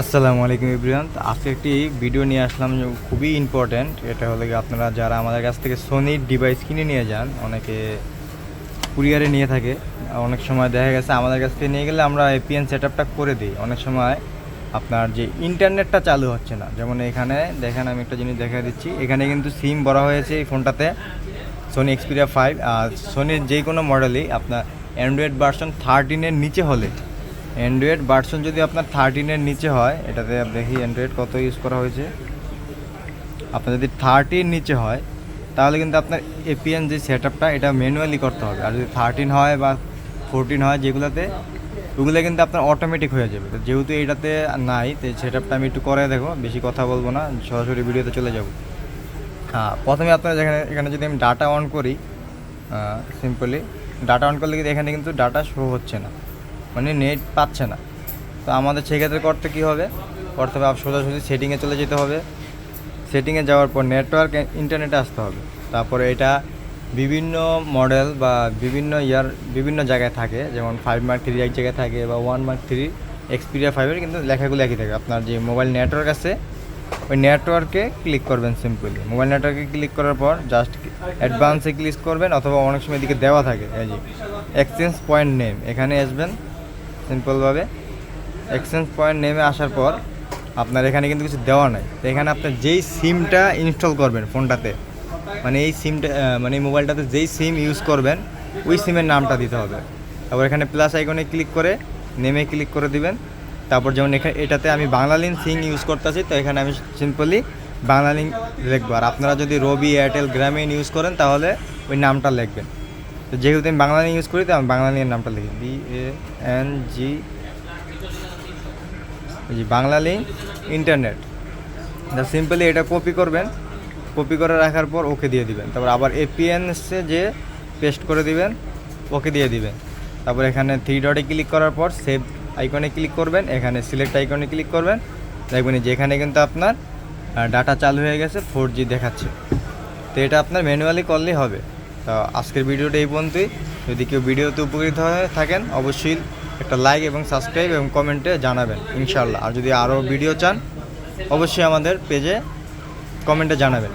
আসসালামু আলাইকুম ইব্রিয়ান। আজকে একটি ভিডিও নিয়ে আসলাম খুবই ইম্পর্ট্যান্ট এটা হলো আপনারা যারা আমাদের কাছ থেকে সোনির ডিভাইস কিনে নিয়ে যান, অনেকে কুরিয়ারে নিয়ে থাকে, অনেক সময় দেখা গেছে আমাদের কাছ থেকে নিয়ে গেলে আমরা এপিএন সেট আপটা করে দিই। অনেক সময় আপনার যে ইন্টারনেটটা চালু হচ্ছে না, যেমন এখানে দেখেন আমি একটা জিনিস দেখা দিচ্ছি। এখানে কিন্তু সিম ভরা হয়েছে এই ফোনটাতে সোনি এক্সপিরিয়া ফাইভ আর সোনির যে কোনো মডেলই আপনার অ্যান্ড্রয়েড ভার্সন থার্টিনের নিচে হলে অ্যান্ড্রয়েড ভার্সন যদি আপনার থার্টিনের নিচে হয়, এটাতে দেখি অ্যান্ড্রয়েড কত ইউজ করা হয়েছে। আপনার যদি থার্টির নিচে হয়, তাহলে কিন্তু আপনার এপিএন যে সেট আপটা এটা ম্যানুয়ালি করতে হবে। আর যদি থার্টিন হয় বা ফোরটিন হয় যেগুলোতে, ওগুলো কিন্তু আপনার অটোমেটিক হয়ে যাবে। তো যেহেতু এটাতে নাই, তো সেট আপটা আমি একটু করে দেখো, বেশি কথা বলব না, সরাসরি ভিডিওতে চলে যাব। হ্যাঁ প্রথমে আপনারা যেখানে, এখানে যদি আমি ডাটা অন করি সিম্পলি ডাটা অন করলে কিন্তু এখানে কিন্তু ডাটা শো হচ্ছে না। মানে নেট পাচ্ছে না। তো আমাদের সেক্ষেত্রে করতে কী হবে? করতে হবে সোজাসুজি সেটিংয়ে চলে যেতে হবে। সেটিংয়ে যাওয়ার পর নেটওয়ার্ক ইন্টারনেটে আসতে হবে। তারপরে এটা বিভিন্ন মডেল বা বিভিন্ন ইয়ার বিভিন্ন জায়গায় থাকে। যেমন ফাইভ মার্ক থ্রি এক জায়গায় থাকে বা ওয়ান মার্ক থ্রি এক্সপিরিয়া ফাইভের কিন্তু লেখাগুলো একই থাকে। আপনার যে মোবাইল নেটওয়ার্ক আছে, ওই নেটওয়ার্কে ক্লিক করবেন সিম্পলি মোবাইল নেটওয়ার্কে ক্লিক করার পর জাস্ট অ্যাডভান্সে ক্লিক করবেন অথবা অনেক সময় এদিকে দেওয়া থাকে। এই যে এক্সচেঞ্জ পয়েন্ট নেম এখানে আসবেন। সিম্পলভাবে এক্সচেঞ্জ পয়েন্ট নেমে আসার পর আপনার এখানে কিন্তু কিছু দেওয়া নাই। তো এখানে আপনার যেই সিমটা ইনস্টল করবেন ফোনটাতে মানে এই সিমটা মানে এই মোবাইলটাতে যেই সিম ইউজ করবেন, ওই সিমের নামটা দিতে হবে। তারপর এখানে প্লাস আইকনে ক্লিক করে নেমে ক্লিক করে দিবেন। তারপর যেমন এখানে এটাতে আমি বাংলালিন সিম ইউজ করতেছি, তো এখানে আমি সিম্পলি বাংলালিন লিখব। আর আপনারা যদি রবি এয়ারটেল গ্রামীণ ইউজ করেন, তাহলে ওই নামটা লিখবেন। তো যেহেতু আমি বাংলালিন ইউজ করি, তো আমি বাংলালিনের নামটা লিখি। B A N G G Bangla link internet তা সিম্পলি এটা কপি করবেন। কপি করে রাখার পর ওকে দিয়ে দিবেন। তারপর আবার এপিএনসে যে পেস্ট করে দিবেন ওকে দিয়ে দিবেন। তারপর এখানে থ্রি ডটে ক্লিক করার পর সেভ আইকনে ক্লিক করবেন। এখানে সিলেক্ট আইকনে ক্লিক করবেন। দেখবেন যে এখানে কিন্তু আপনার ডাটা চালু হয়ে গেছে ফোর জি দেখাচ্ছে। তো এটা আপনার ম্যানুয়ালি করলেই হবে। তো আজকের ভিডিওটা এই পর্যন্তই। যদি কেউ ভিডিওতে উপকৃত হয়ে, থাকেন, অবশ্যই একটা লাইক এবং সাবস্ক্রাইব এবং কমেন্টে জানাবেন ইনশাল্লাহ আর যদি আরও ভিডিও চান, অবশ্যই আমাদের পেজে কমেন্টে জানাবেন।